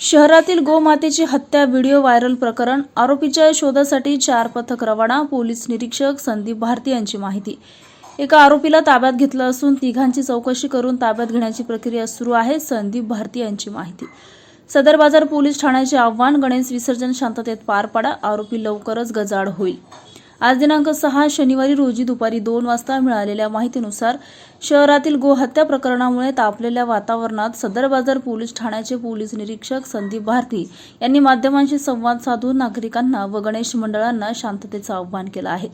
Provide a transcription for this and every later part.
शहरातील गोमातेची हत्या video viral प्रकरण आरोपीच्या शोधासाठी चार पथक रवाना पोलीस निरीक्षक संदीप भारती यांची माहिती. एका आरोपीला ताब्यात घेतलं असून तिघांची चौकशी करून ताब्यात घेण्याची प्रक्रिया सुरू आहे संदीप भारती यांची माहिती. सदर बाजार पोलीस ठाण्याचे आव्हान गणेश विसर्जन शांततेत पार पाडा आरोपी लवकरच गजाड होईल. आज दिनांक सहा शनिवारी रोजी दुपारी दोन वाजता मिळालेल्या माहितीनुसार शहरातील गोहत्या प्रकरणामुळे तापलेल्या वातावरणात सदर बाजार पोलीस ठाण्याचे पोलीस निरीक्षक संदीप भारती यांनी माध्यमांशी संवाद साधून नागरिकांना व गणेश मंडळांना शांततेचं आवाहन केलं आहे.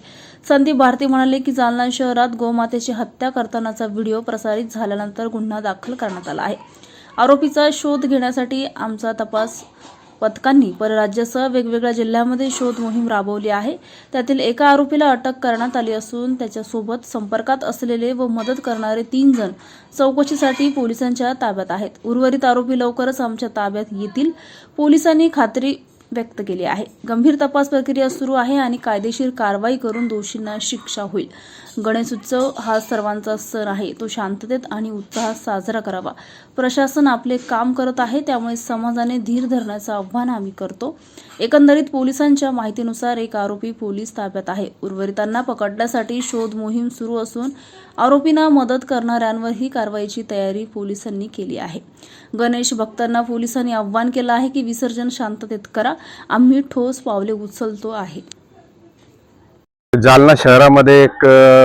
संदीप भारती म्हणाले की जालना शहरात गोमातेची हत्या करतानाचा व्हिडिओ प्रसारित झाल्यानंतर गुन्हा दाखल करण्यात आला आहे. आरोपीचा शोध घेण्यासाठी आमचा तपास पथकांनी परराज्यासह वेगवेगळ्या जिल्ह्यामध्ये शोध मोहीम राबवली आहे. त्यातील एका आरोपीला अटक करण्यात आली असून त्याच्यासोबत संपर्कात असलेले व मदत करणारे तीन जण चौकशीसाठी पोलिसांच्या ताब्यात आहेत. उर्वरित आरोपी लवकरच आमच्या ताब्यात येतील. पोलिसांनी खात्री व्यक्त केली आहे. गंभीर तपास प्रक्रिया सुरू आहे आणि कायदेशीर कारवाई करून दोषींना शिक्षा होईल. गणेश उत्सव हा सर्वांचा सण आहे. तो शांततेत आणि उत्साहात साजरा करावा. प्रशासन आपले काम करत आहे त्यामुळे समाजाने धीर धरण्याचं आव्हान आम्ही करतो. एकंदरीत पोलिसांच्या माहितीनुसार एक आरोपी पोलीस ताब्यात आहे. उर्वरितांना पकडण्यासाठी शोध मोहीम सुरू असून आरोपींना मदत करणाऱ्यांवर ही कारवाईची तयारी पोलिसांनी केली आहे. गणेश भक्तांना पोलिसांनी आव्हान केलं आहे की विसर्जन शांततेत करा. आम्ही ठोस पावले उचलतो आहे. जालना शहरामध्ये एक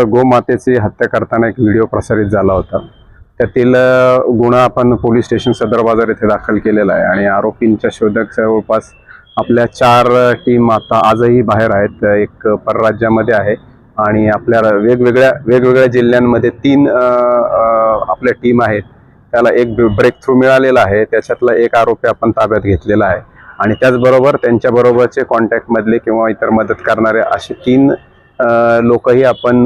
गोमातेची हत्या करताना एक व्हिडिओ प्रसारित झाला होता. त्यातील गुन्हा आपण पोलीस स्टेशन सदर बाजार येथे दाखल केलेला आहे आणि आरोपींच्या शोधक जवळपास आपल्या चार टीम आता आजही बाहेर आहेत. एक परराज्यामध्ये आहे आणि आपल्या वेगवेगळ्या वेगवेगळ्या जिल्ह्यांमध्ये तीन आपल्या टीम आहेत. त्याला एक ब्रेक थ्रू मिळालेला आहे. त्याच्यातला एक आरोपी आपण ताब्यात घेतलेला आहे. आणि त्याचबरोबर त्यांच्याबरोबरचे कॉन्टॅक्टमधले किंवा इतर मदत करणारे असे तीन लोकही आपण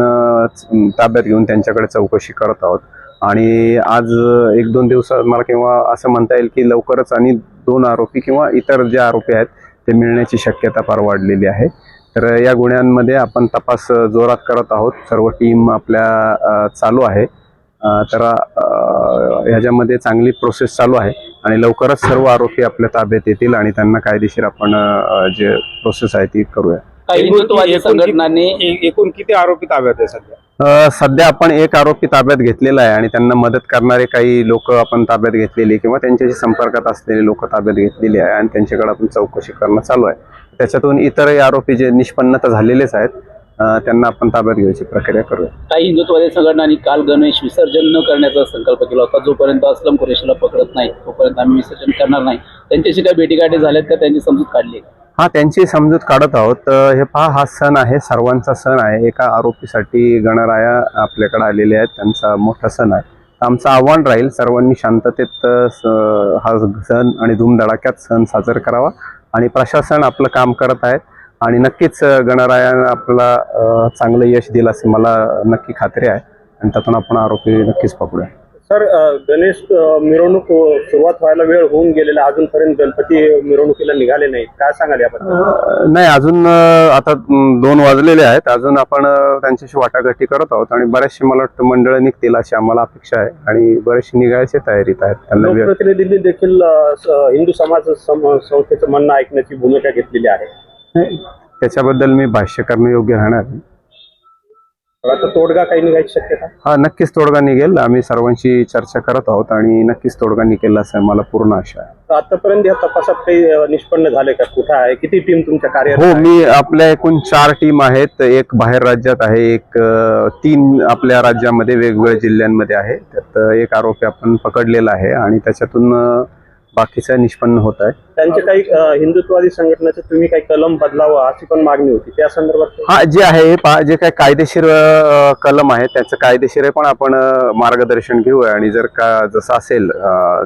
ताब्यात घेऊन त्यांच्याकडे चौकशी करत आहोत. आणि आज एक दोन दिवसात मला किंवा असं म्हणता येईल की लवकरच आणि दोन आरोपी किंवा इतर जे आरोपी आहेत ते मिळण्याची शक्यता फार वाढलेली आहे. तर या गुन्ह्यांमध्ये आपण तपास जोरात करत आहोत. सर्व टीम आपल्या चालू आहे. तर ह्याच्यामध्ये चांगली प्रोसेस चालू आहे. आणि लवकरच सर्व आरोपी आपल्या ताब्यात येतील आणि त्यांना कायदेशीर आपण जे प्रोसेस आहे ती करूया. एकूण- हिंदुत्ववादी किती- संघटनांनी ए- एकूण किती आरोपी ताब्यात आहे सध्या? सध्या आपण एक आरोपी ताब्यात घेतलेला आहे आणि त्यांना मदत करणारे काही लोक आपण ताब्यात घेतलेली किंवा त्यांच्याशी संपर्कात असलेले लोक ताब्यात घेतलेली आहे आणि त्यांच्याकडे आपण चौकशी करणं चालू आहे. त्याच्यातून इतरही आरोपी जे निष्पन्नता झालेलेच आहेत त्यांना आपण ताब्यात घ्यायची प्रक्रिया करूया. काही हिंदुत्ववादी संघटनांनी काल गणेश विसर्जन न करण्याचा संकल्प केला होता. जोपर्यंत असलम कुरेशीला पकडत नाही तोपर्यंत आम्ही विसर्जन करणार नाही. त्यांच्याशी काही भेटीगाठी झाल्यात का त्यांची समजूत काढली? हा त्यांची समजूत काढत आहोत. हे पहा हा सण आहे सर्वांचा सण आहे. एका आरोपीसाठी गणराया आपल्याकडे आलेले आहेत. त्यांचा मोठा सण आहे. आमचं आव्हान राहील सर्वांनी शांततेत हा सण आणि धूमधडाक्यात सण साजरा करावा आणि प्रशासन आपलं काम करत आहे. आणि नक्कीच गणरायानं आपल्याला चांगलं यश दिलं असं मला नक्की खात्री आहे. आणि त्यातून आपण आरोपी नक्कीच पकडूया. सर गणेश मिरवणूक अ, सुरुवात व्हायला वेळ होऊन गेलेला अजूनपर्यंत गणपती मिरवणुकीला निघाले नाहीत. काय सांगाल याबद्दल? नाही अजून आता दोन वाजलेले आहेत. अजून आपण त्यांच्याशी वाटाघाटी करत आहोत. आणि बरेचसे मला वाटतं मंडळ निघतील अशी आम्हाला अपेक्षा आहे. आणि बरेचसे निघायची तयारीत आहेत. त्यांना वेळ लोकप्रतिनिधींनी देखील हिंदू समाज सम- संस्थेचं म्हणणं ऐकण्याची भूमिका घेतलेली आहे. नाही, त्याच्याबद्दल मी भाष्य करणं योग्य राहणार नाही. आता तोडगा काही निघायची शक्यता? हा नक्कीच तोडगा निघेल. आम्ही सर्वांशी चर्चा करत आहोत आणि नक्कीच तोडगा निघेल असं मला पूर्ण आशा आहे. तर आतापर्यंत या तपासात काही अ, निष्पन्न झाले का? कुठं आहे? किती टीम तुमच्या हो? मी आपल्या एकूण चार टीम आहेत. एक बाहेर राज्यात आहे एक अ, तीन आपल्या राज्यामध्ये वेगवेगळ्या जिल्ह्यांमध्ये आहे. त्यात अ, एक आरोपी आपण पकडलेला आहे आणि त्याच्यातून अ, बाकीचं निष्पन्न होत आहे. त्यांचे काही हिंदुत्ववादी संघटनेचे तुम्ही काही कलम बदलावं अशी पण मागणी होती. त्या संदर्भात हा जे आहे हे जे काही कायदेशीर कलम आहे त्याचं कायदेशीर पण आपण मार्गदर्शन घेऊया. आणि जर का जसं असेल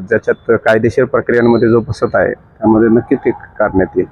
ज्याच्यात कायदेशीर प्रक्रियांमध्ये जो बसत आहे त्यामध्ये नक्कीच ते करण्यात येईल.